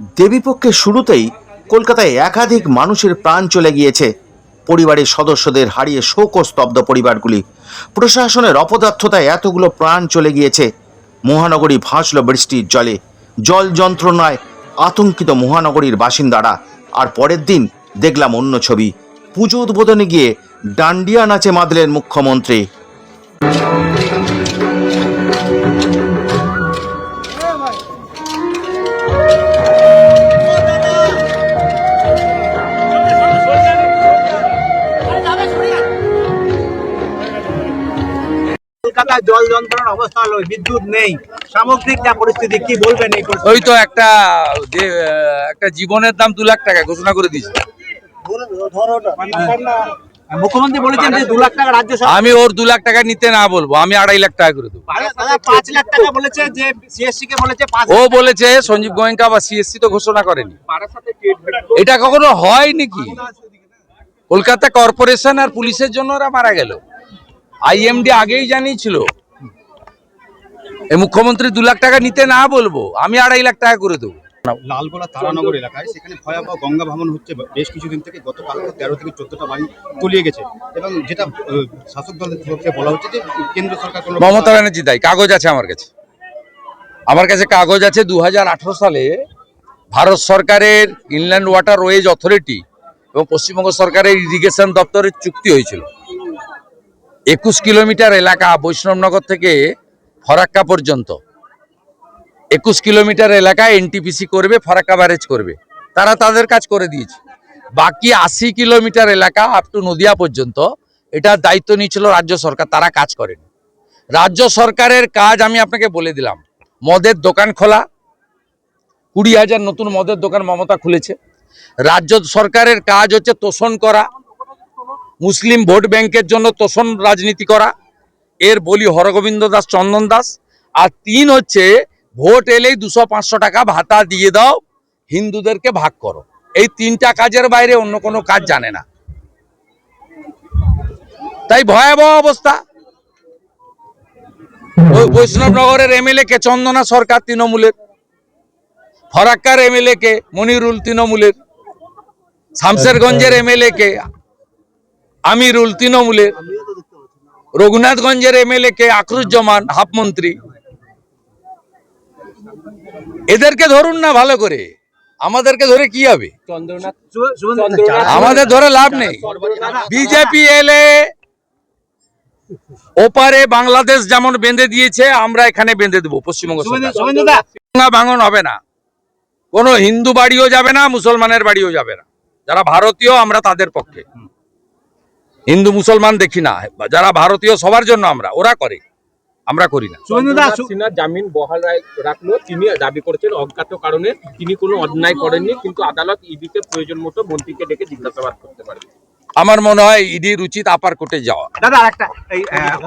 দেবীপক্ষের শুরুতেই কলকাতায় একাধিক মানুষের প্রাণ চলে গিয়েছে। পরিবারের সদস্যদের হারিয়ে শোক ও স্তব্ধ পরিবারগুলি। প্রশাসনের অপদার্থতায় এতগুলো প্রাণ চলে গিয়েছে। মহানগরী ভাসল বৃষ্টির জলে। জল যন্ত্রণায় আতঙ্কিত মহানগরীর বাসিন্দারা। আর পরের দিন দেখলাম অন্য ছবি। পুজো উদ্বোধনে গিয়ে ডান্ডিয়া নাচে মাদলেন মুখ্যমন্ত্রী। কলকাতায় জল যন্ত্রণার অবস্থা হলো বিদ্যুৎ নেই। সামগ্রিক যা পরিস্থিতি কি বলবেন এই ওই তো একটা যে একটা জীবনের দাম দু লাখ টাকা ঘোষণা করে দিয়েছে। মুখ্যমন্ত্রী বলেছেন যে দু লাখ টাকা রাজ্য আমি ওর দু লাখ টাকা নিতে না বলব আমি আড়াই লাখ টাকা করে দেবো। পাঁচ লাখ টাকা বলেছে যে সিএসসি কে বলেছে ও বলেছে সঞ্জীব গোয়েঙ্কা বা সিএসসি তো ঘোষণা করেনি। এটা কখনো হয় নাকি কলকাতা কর্পোরেশন আর পুলিশের জন্য ওরা মারা গেল। আইএমডি আগেই জানিয়েছিল এই মুখ্যমন্ত্রী দু লাখ টাকা নিতে না বলব আমি আড়াই লাখ টাকা করে দেবো। লালগোলা তারানগর এলাকায় সেখানে ভয়াবহ গঙ্গা হচ্ছে বেশ কিছুদিন থেকে গতকালকে তেরো থেকে চোদ্দটা বাড়ি তলিয়ে গেছে। এবং যেটা শাসক দলের তরফে বলা হচ্ছে যে কেন্দ্র সরকার মমতা ব্যানার্জি দায় কাগজ আছে আমার কাছে। আমার কাছে কাগজ আছে দু হাজার আঠারো সালে ভারত সরকারের ইনল্যান্ড ওয়াটার ওয়েজ অথরিটি এবং পশ্চিমবঙ্গ সরকারের ইরিগেশন দপ্তরের চুক্তি হয়েছিল। একুশ কিলোমিটার এলাকা বৈষ্ণবনগর থেকে ফরাক্কা পর্যন্ত। একুশ কিলোমিটার এলাকায় এনটিপিসি করবে, ফরাক্কা ব্যারেজ করবে। তারা তাদের কাজ করে দিয়েছে। বাকি আশি কিলোমিটার এলাকা আপ টু নদিয়া পর্যন্ত এটার দায়িত্ব নিয়েছিল রাজ্য সরকার, তারা কাজ করেনি। রাজ্য সরকারের কাজ আমি আপনাকে বলে দিলাম, মদের দোকান খোলা, কুড়ি হাজার নতুন মদের দোকান মমতা খুলেছে। রাজ্য সরকারের কাজ হচ্ছে তোষণ করা মুসলিম ভোট ব্যাংকের জন্য তোষণ রাজনীতি করা, এর বলি হরগোবিন্দ দাস, চন্দন দাস, আর তিন হচ্ছে ভোট এলেই দুশো পাঁচশো টাকা ভাতা দিয়ে দাও, হিন্দুদেরকে ভাগ করো। এই তিনটা কাজের বাইরে অন্য কোনো কাজ জানে না। তাই ভয়াবহ অবস্থা। বৈষ্ণবনগরের এমএলএ কে চন্দনা সরকার তৃণমূলের, ফরাক্কার এমএলএ কে মনিরুল তৃণমূলের, শামশেরগঞ্জের এমএলএ কে আমিরুল তৃণমূলের রঘুনাথগঞ্জের এমএলএ কে আখরুজ্জামান হাফ মন্ত্রী এদেরকে ধরুন না ভালো করে। আমাদেরকে ধরে কি হবে? আমাদের ধরে লাভ নেই। বিজেপি এলে ওপারে বাংলাদেশ যেমন বেঁধে দিয়েছে আমরা এখানে বেঁধে দেবো পশ্চিমবঙ্গ ভাঙন হবে না। কোনো হিন্দু বাড়িও যাবে না মুসলমানের বাড়িও যাবে না। যারা ভারতীয় আমরা তাদের পক্ষে। হিন্দু মুসলমান দেখি না। যারা ভারতীয় সবার জন্য আমরা ওরা করে। আমরা করি না। সিনহার জামিন বহাল রায় রাখল। তিনি দাবি করেছেন অজ্ঞাত কারণে। তিনি কোনো অন্যায় করেননি কিন্তু আদালত ইডিতে প্রয়োজন মতো মন্ত্রীকে ডেকে জিজ্ঞাসাবাদ করতে পারে আমার মনে হয় ইডির উচিত আপার কোর্টে যাওয়া। দাদা আরেকটা এই আহ,